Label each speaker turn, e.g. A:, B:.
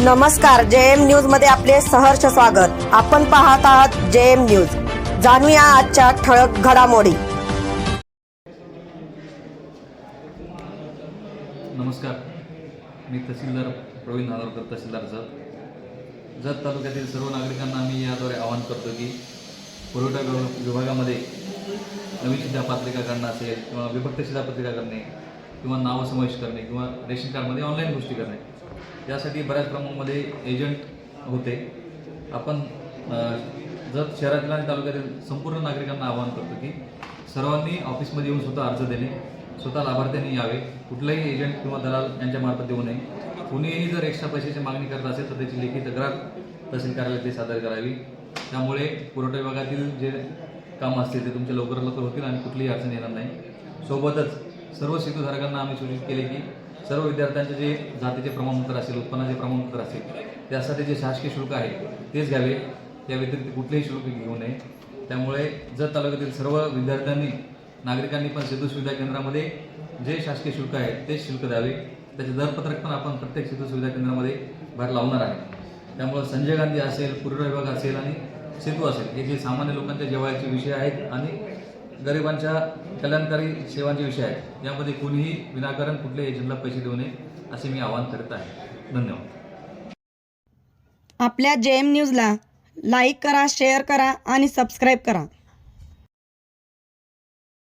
A: नमस्कार जे एम न्यूजमध्ये आपले सहर्ष स्वागत. आपण पाहत आहात जे एम न्यूज. जाणूया आजच्या ठळक घडामोडी.
B: नमस्कार. मी तहसीलदार प्रवीण नादरकर तहसीलदार जत. जत तालुक्यातील सर्व नागरिकांना मी याद्वारे आवाहन करतो की पुरवठा विभागामध्ये नवीन शिधापत्रिका काढणं असेल किंवा विभक्त शिधापत्रिका करणे किंवा नावं समावेश करणे किंवा रेशन कार्डमध्ये ऑनलाईन गोष्टी करणे यासाठी बऱ्याच प्रमाणामध्ये एजंट होते. आपण जर शहरातील आणि तालुक्यातील संपूर्ण नागरिकांना आवाहन करतो की सर्वांनी ऑफिसमध्ये येऊन स्वतः अर्ज देणे स्वतः लाभार्थ्यांनी यावे. कुठलाही एजंट किंवा दलाल यांच्यामार्फत देऊ नये. कुणीही जर एक्स्ट्रा पैशाची मागणी करत असेल तर त्याची लेखी तक्रार तहसील कार्यालयात ते सादर करावी. त्यामुळे पुरवठा विभागातील जे कामं असतील ते तुमच्या लवकरात लवकर होतील आणि कुठलीही अडचण येणार नाही. सोबतच सर्व सेतूधारकांना आम्ही सूचित केले की सर्व विद्यार्थ्यांचे जे जातीचे प्रमाणपत्र असेल उत्पन्नाचे प्रमाणपत्र असेल त्यासाठी जे शासकीय शुल्क आहे तेच घ्यावे. त्या व्यतिरिक्त कुठलेही शुल्क घेऊ नये. त्यामुळे जत तालुक्यातील सर्व विद्यार्थ्यांनी नागरिकांनी पण सेतू सुविधा केंद्रामध्ये जे शासकीय शुल्क आहे तेच शुल्क द्यावे. त्याचे दरपत्रक पण आपण प्रत्येक सेतू सुविधा केंद्रामध्ये बाहेर लावणार आहे. त्यामुळं संजय गांधी असेल पुरवठा विभाग असेल आणि सेतू असेल हे जे सामान्य लोकांच्या जेवायचे विषय आहेत आणि गरिबांच्या कल्याणकारी सेवांचे विषय आहेत. यामध्ये कोणीही विनाकारण कुठल्याही एजंटला पैसे देऊ नये असे मी आवाहन करत आहे. धन्यवाद.
A: आपल्या जे एम न्यूजला लाईक करा शेअर करा आणि सबस्क्राईब करा.